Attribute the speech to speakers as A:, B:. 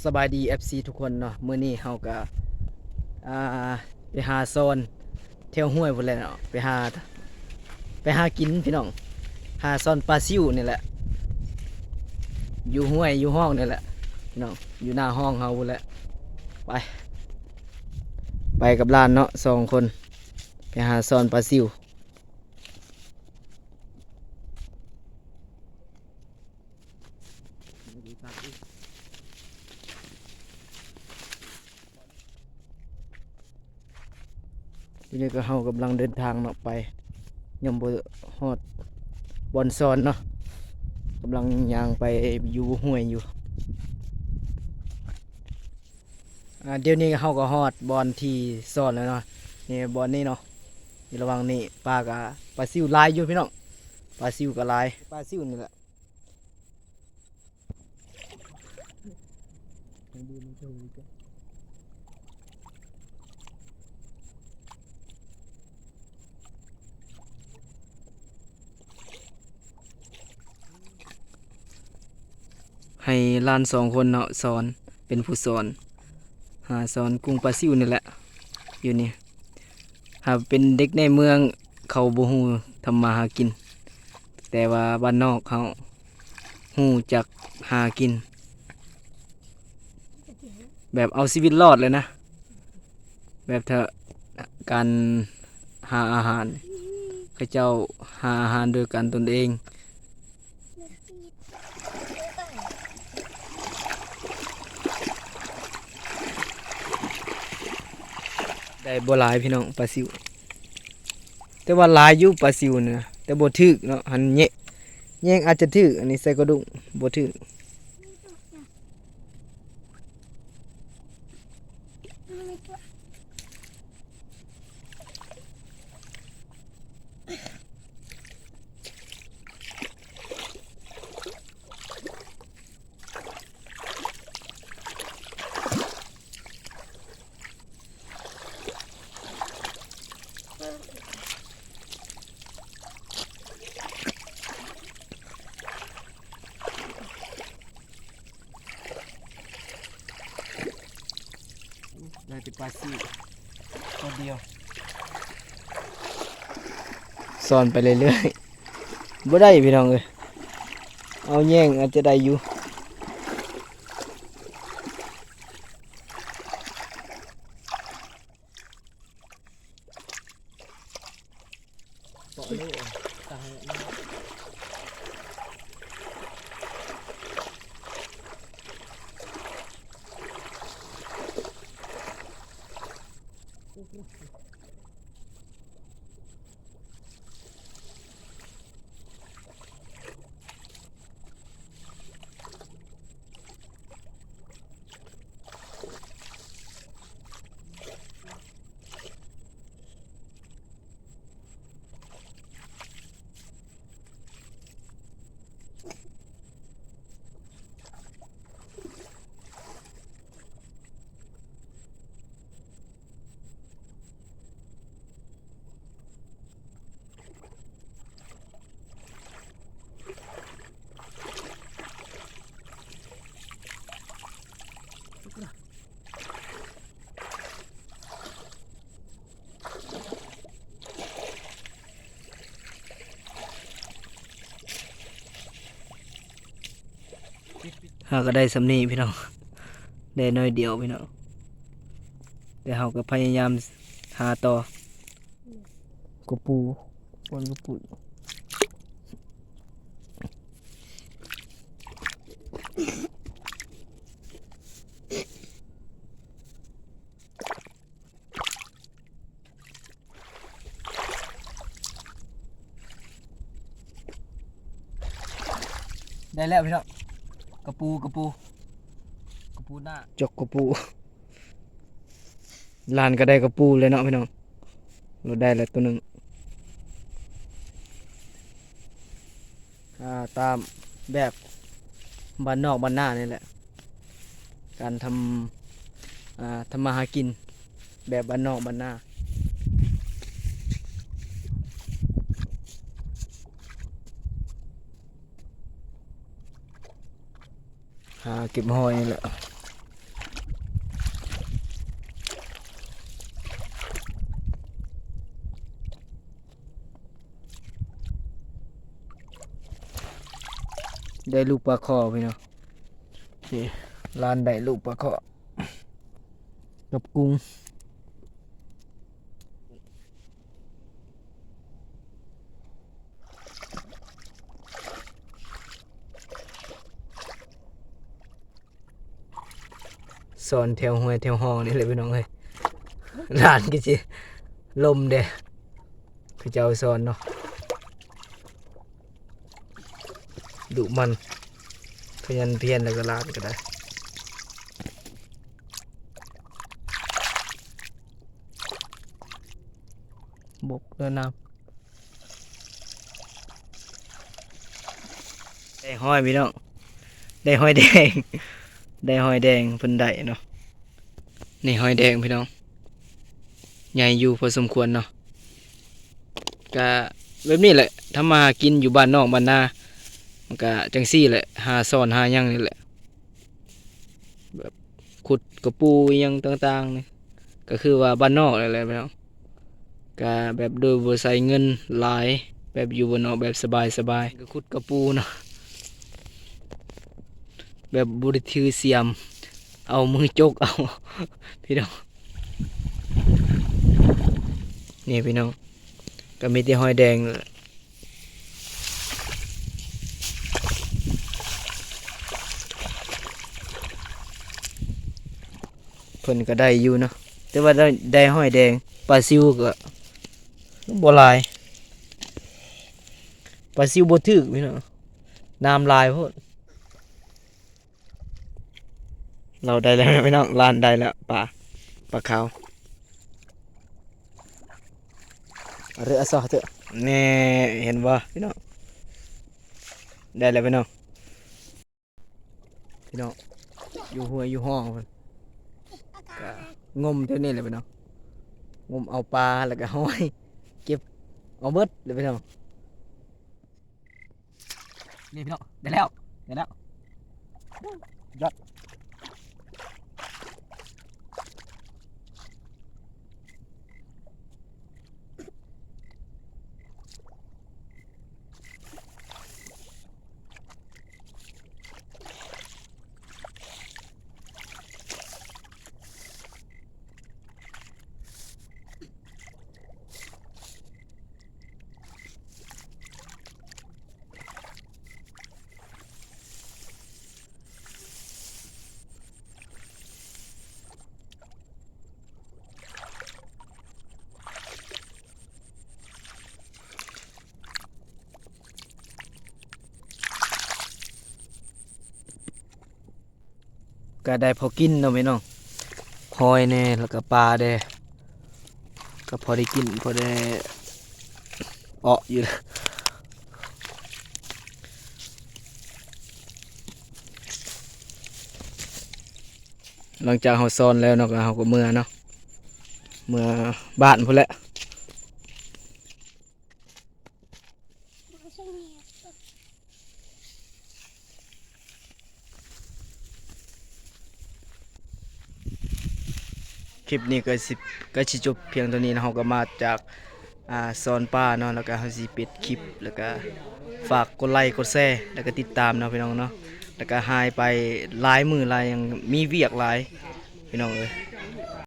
A: สบายดี FC ทุกคนเนาะมื้อนี้เฮาก็อ่าไปหาโซนเที่ยวห้วยพุ่นแหละเนาะไปหา ไปหากินพี่น้อง หาซอนปลาซิวนี่แหละ อยู่ห้วยอยู่ห้องนี่แหละพี่น้องอยู่หน้าห้องเฮาพุ่นแหละไป ไปกับหลานเนาะสองคน ไปหาซอนปลาซิว ทีนี้ก็เฮากำลังเดินทางเนาะไปยังบ่ฮอดบอนซอนเนาะกำลังย่างไปอยู่ห้วยอยู่เดี๋ยวนี้เฮาก็ฮอดบอนที่ซอนแล้วเนาะนี่บอนนี้เนาะนี่ระวังนี่ปลากะปลาซิวลายอยู่พี่น้องปลาซิวก็ลายปลาซิวนี่แหละ ให้หลานสองคนเนาะสอนเป็นผู้สอนหาสอนกุ้งปลาซิวนี่แหละอยู่นี่หากเป็นเด็กในเมืองเขาบ่ฮู้ทำมาหากิน แต่ว่าบ้านนอกเขาฮู้จักหากิน แบบเอาชีวิตรอดเลยนะ แบบเธอการหาอาหารเขาเจ้าหาอาหารโดยการตนเอง ได้บ่หลายพี่น้องปลาซิว แต่ว่าหลายอยู่ปลาซิวเนี่ยแต่บ่ถึกเนาะหันแยะแยงอาจจะถึกอันนี้ใส่กระดุงบ่ถึก ได้แต่ปลาซิวตัวเดียวสอนไปเรื่อยๆบ่ได้พี่น้องเอ้ยเอาแย่งอาจจะได้อยู่หา ก็ได้สำนีพี่น้องได้น้อยเดียวพี่น้องแต่เราก็พยายามหาต่อกระปูบนกระปูได้แล้วพี่น้อง กระปูกระปูกระปูหน้าจกกระปูลานก็ได้กระปูเลยเนาะพี่น้องเราได้แล้วตัวหนึ่งาตามแบบบ้านนอกบ้านหน้านี่แหละ การทำทำมาหากินแบบบ้านนอกบ้านหน้า หาเก็บหอยนี่แหละได้ลูกปลาคอไปเนาะลานได้ลูกปลาคอกับกุ้ง สอนแถวห้วยแถวห้องนี่เลยพี่น้องเอ้ยร้านก็สิลมเด้คือเจ้าสอนเนาะดุมันพยันเพียนแล้วก็ร้านก็ได้บกเรือน้ำได้ห้อยพี่น้องได้ห้อยแดง ได้หอยแดงเพิ่นได้เนาะนี่หอยแดงพี่น้องใหญ่อยู่พอสมควรเนาะก็แบบนี้แหละถ้ามากินอยู่บ้านนอกบ้านนามันก็จังซี่แหละหาซ่อนหายังนี่แหละแบบขุดกระปูยังต่างๆนี่ก็คือว่าบ้านนอกอะไรพี่น้องก็แบบโดยบ่ใส่เงินหลายแบบอยู่บนนาะแบบสบายสบายก็ขุดกระปูเนาะ แบบบริถือเสียม เอามือจกเอา พี่น้องนี่พี่น้อง ก็มีแต่หอยแดงนั่นแหละเพิ่นก็ได้อยู่เนาะแต่ว่าได้ได้หอยแดงปลาซิวก็บ่ลายปลาซิวบ่ถึกพี่น้องน้ำลายโพด เราได้แล้วพี่น้องลานได้แล้วปลาปลาขาวเอาเรือเอาซอเถอะแน่เห็นบ่พี่น้องได้แล้วพี่น้องพี่น้องอยู่หัวยอยู่ห้องเพิ่นก็งมเท่านี้แหละพี่น้องงมเอาปลาแล้วก็ห้อยเอาเบิดเลยพี่น้องนี่พี่น้องได้แล้วได้แล้วยอด ก็ได้พอกินเนาะพี่น้องหอยแน่แล้วก็ปลาแด้ก็พอได้กินพอได้อาะอยู่นะหลังจากเราซ้อนแล้วเนาะก็เราก็เมื่อเนาะเมื่อบ้านพุ่นแหละ ลิปนี้ก็สิก็สิจบเพียงเท่านี้นะเฮาก็มาจากอ่าซอนป้าเนาะแล้วก็เฮาสิปิดคลิปแล้วก็ฝากกดไลค์กดแชร์แล้วก็ติดตามเนาะพี่น้องเนาะแล้วก็หายไปหลายมือหลายยังมีเวียกหลายพี่น้องเอ้ย